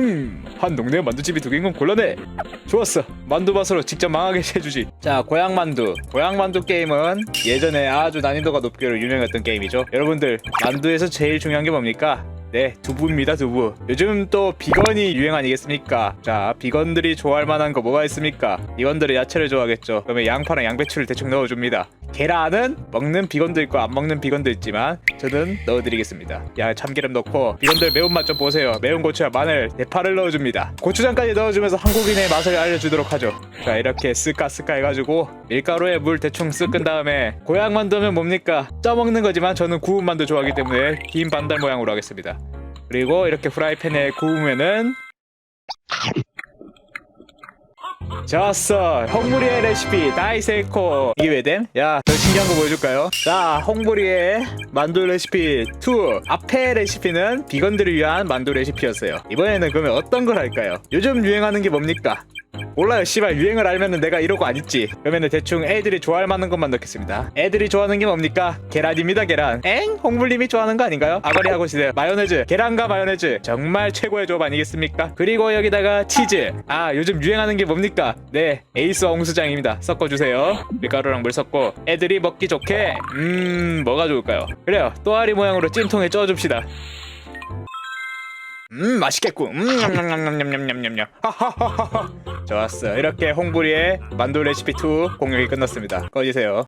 흠한 동네 만두집이 두 개인 건 곤란해. 좋았어. 만두밭으로 직접 망하게 해주지. 자 고향만두. 고향만두 게임은 예전에 아주 난이도가 높기로 유명했던 게임이죠. 여러분들 만두에서 제일 중요한 게 뭡니까? 네 두부입니다 두부. 요즘 또 비건이 유행 아니겠습니까? 자 비건들이 좋아할 만한 거 뭐가 있습니까? 비건들이 야채를 좋아하겠죠. 그러면 양파랑 양배추를 대충 넣어줍니다 계란은 먹는 비건도 있고 안 먹는 비건도 있지만 저는 넣어드리겠습니다. 야 참기름 넣고 비건들 매운맛 좀 보세요. 매운 고추와 마늘 대파를 넣어줍니다. 고추장까지 넣어주면서 한국인의 맛을 알려주도록 하죠. 자 이렇게 스까 스까 해가지고 밀가루에 물 대충 쓱은 다음에 고향 만두면 뭡니까? 쪄먹는 거지만 저는 구운 만두 좋아하기 때문에 긴 반달 모양으로 하겠습니다. 그리고 이렇게 프라이팬에 구우면은 좋았어 홍무리의 레시피 다이세코 이게 왜 됨? 야, 더 신기한 거 보여줄까요? 자, 홍무리의 만두 레시피 2 앞에 레시피는 비건들을 위한 만두 레시피였어요 이번에는 그러면 어떤 걸 할까요? 요즘 유행하는 게 뭡니까? 몰라요 씨발. 유행을 알면은 내가 이러고 안 입지. 그러면은 대충 애들이 좋아할 만한 것만 넣겠습니다. 애들이 좋아하는 게 뭡니까? 계란입니다 계란. 엥? 홍불님이 좋아하는 거 아닌가요? 아거리 하고 시대 마요네즈. 계란과 마요네즈. 정말 최고의 조합 아니겠습니까? 그리고 여기다가 치즈. 아 요즘 유행하는 게 뭡니까? 네 에이스와 홍수장입니다. 섞어주세요. 밀가루랑 물 섞고. 애들이 먹기 좋게. 음 뭐가 좋을까요? 그래요. 또아리 모양으로 찜통에 쪄줍시다. 음 맛있겠군. 음냠냠냠냠냠냠냠. 하하하하하. 좋았어 이렇게 홍부리의 만두 레시피 2 공격이 끝났습니다. 꺼지세요